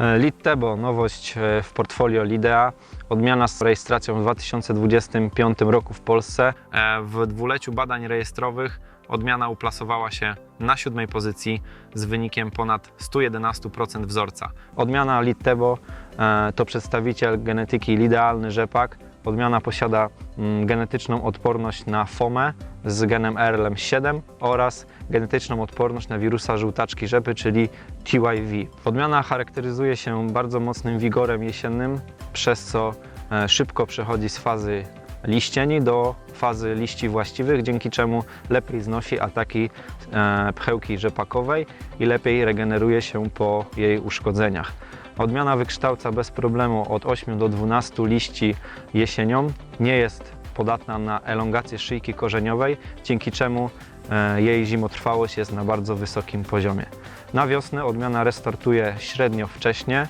E, Lead Tebo, nowość e, w portfolio Lidea. Odmiana z rejestracją w 2025 roku w Polsce. E, W dwuleciu badań rejestrowych odmiana uplasowała się na siódmej pozycji z wynikiem ponad 111% wzorca. Odmiana Lead Tebo e, to przedstawiciel genetyki lidealny rzepak. Odmiana posiada mm, genetyczną odporność na FOME z genem RLM7 oraz genetyczną odporność na wirusa żółtaczki rzepy, czyli TYV. Odmiana charakteryzuje się bardzo mocnym wigorem jesiennym, przez co e, szybko przechodzi z fazy liścieni do fazy liści właściwych, dzięki czemu lepiej znosi ataki e, pchełki rzepakowej i lepiej regeneruje się po jej uszkodzeniach. Odmiana wykształca bez problemu od 8 do 12 liści jesienią. Nie jest podatna na elongację szyjki korzeniowej, dzięki czemu e, jej zimotrwałość jest na bardzo wysokim poziomie. Na wiosnę odmiana restartuje średnio wcześnie,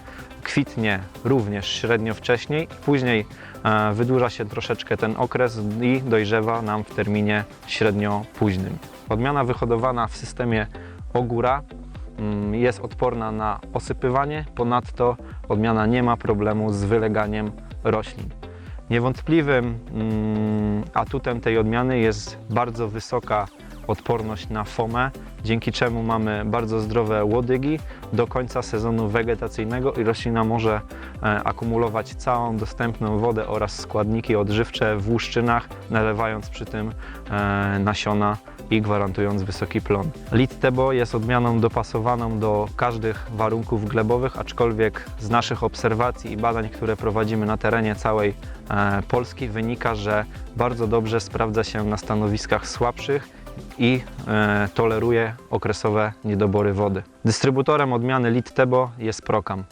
kwitnie również średnio wcześniej, później e, wydłuża się troszeczkę ten okres i dojrzewa nam w terminie średnio późnym. Odmiana wyhodowana w systemie ogóra mm, jest odporna na osypywanie, ponadto odmiana nie ma problemu z wyleganiem roślin. Niewątpliwym mm, atutem tej odmiany jest bardzo wysoka odporność na fomę, dzięki czemu mamy bardzo zdrowe łodygi do końca sezonu wegetacyjnego i roślina może e, akumulować całą dostępną wodę oraz składniki odżywcze w łuszczynach, nalewając przy tym e, nasiona i gwarantując wysoki plon. Lead Tebo jest odmianą dopasowaną do każdych warunków glebowych, aczkolwiek z naszych obserwacji i badań, które prowadzimy na terenie całej e, Polski wynika, że bardzo dobrze sprawdza się na stanowiskach słabszych i e, toleruje okresowe niedobory wody. Dystrybutorem odmiany Lead Tebo jest Procam.